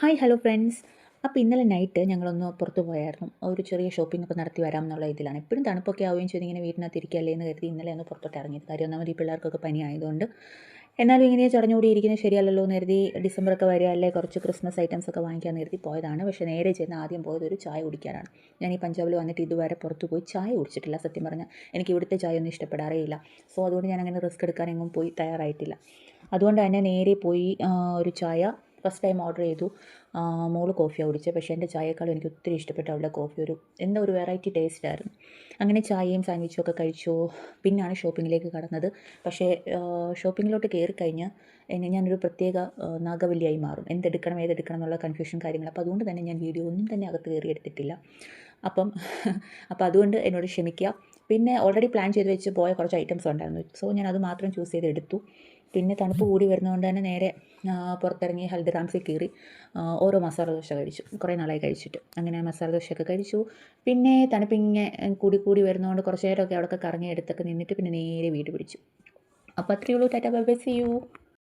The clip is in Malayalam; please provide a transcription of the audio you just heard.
ഹായ് ഹലോ ഫ്രണ്ട്സ് അപ്പോൾ ഇന്നലെ നൈറ്റ് ഞങ്ങളൊന്ന് പുറത്ത് പോയായിരുന്നു. ഒരു ചെറിയ ഷോപ്പിംഗ് ഒക്കെ നടത്തി വരാം എന്നുള്ള ഇതിലാണ്. എപ്പോഴും തണുപ്പൊക്കെ ആവുകയും ചെയ്ത്. ഇങ്ങനെ വീട്ടിനകത്ത് ഇരിക്കുകയല്ലേ എന്ന് കരുതി ഇന്നലെ ഒന്ന് പുറത്തോട്ട് ഇറങ്ങിയത്. കാര്യം ഒന്നാമത് ഈ പിള്ളേർക്കൊക്കെ പനി ആയതുകൊണ്ട് എന്നാലും ഇങ്ങനെ ചടഞ്ഞുകൂടിയിരിക്കുന്നത് ശരിയല്ലല്ലോ എന്ന് കരുതി ഡിസംബറൊക്കെ വരിക അല്ലേ? കുറച്ച് ക്രിസ്മസ് ഐറ്റംസ് ഒക്കെ വാങ്ങിക്കാൻ കരുതി പോയതാണ്. പക്ഷേ നേരെ ചെന്ന് ആദ്യം പോയത് ഒരു ചായ കുടിക്കാനാണ്. ഞാൻ ഈ പഞ്ചാബിൽ വന്നിട്ട് ഇതുവരെ പുറത്ത് പോയി ചായ കുടിച്ചിട്ടില്ല. സത്യം പറഞ്ഞാൽ എനിക്ക് ഇവിടുത്തെ ചായ ഒന്നും ഇഷ്ടപ്പെടാറേ ഇല്ല. സോ അതുകൊണ്ട് ഞാൻ അങ്ങനെ റിസ്ക് എടുക്കാനെങ്ങും പോയി തയ്യാറായിട്ടില്ല. അതുകൊണ്ട് തന്നെ നേരെ പോയി ഒരു ചായ ഫസ്റ്റ് ടൈം ഓർഡർ ചെയ്തു. മോൾ കോഫിയാണ് കുടിച്ചത് പക്ഷേ എന്റെ ചായയേക്കാളും എനിക്ക് ഒത്തിരി ഇഷ്ടപ്പെട്ട അവളുടെ കോഫി ഒരു എന്താ ഒരു വെറൈറ്റി ടേസ്റ്റ് ആയിരുന്നു. അങ്ങനെ ചായയും സാൻഡ്വിച്ചും ഒക്കെ കഴിച്ചു. പിന്നാണ് ഷോപ്പിങ്ങിലേക്ക് കടന്നത്. പക്ഷേ ഷോപ്പിങ്ങിലോട്ട് കയറി കഴിഞ്ഞാൽ എന്നെ ഞാനൊരു പ്രത്യേക നാഗവല്ലിയായി മാറും. എന്തെടുക്കണം ഏതെടുക്കണം എന്നുള്ള കൺഫ്യൂഷൻ കാര്യങ്ങൾ. അപ്പോൾ അതുകൊണ്ട് തന്നെ ഞാൻ വീഡിയോ ഒന്നും തന്നെ അകത്ത് കയറി എടുത്തിട്ടില്ല. അപ്പം അപ്പോൾ അതുകൊണ്ട് എന്നോട് ക്ഷമിക്കുക പിന്നെ ഓൾറെഡി പ്ലാൻ ചെയ്ത് വെച്ച് പോയ കുറച്ച് ഐറ്റംസ് ഉണ്ടായിരുന്നു. സോ ഞാൻ അത് മാത്രം ചൂസ് ചെയ്ത് എടുത്തു. പിന്നെ തണുപ്പ് കൂടി വരുന്നതുകൊണ്ട് തന്നെ നേരെ പുറത്തിറങ്ങി ഹൽദിറാംസിൽ കയറി ഓരോ മസാല ദോശ കഴിച്ചു. കുറേ നാളായി കഴിച്ചിട്ട്. അങ്ങനെ മസാല ദോശയൊക്കെ കഴിച്ചു. പിന്നെ തണുപ്പിങ്ങനെ കൂടി കൂടി വരുന്നതുകൊണ്ട് കുറച്ച് നേരമൊക്കെ അവിടെയൊക്കെ കറങ്ങി എടുത്തൊക്കെ നിന്നിട്ട് പിന്നെ നേരെ വീട് പിടിച്ചു. അപ്പോൾ അത്രയേ ഉള്ളൂ. Tata bye bye. See you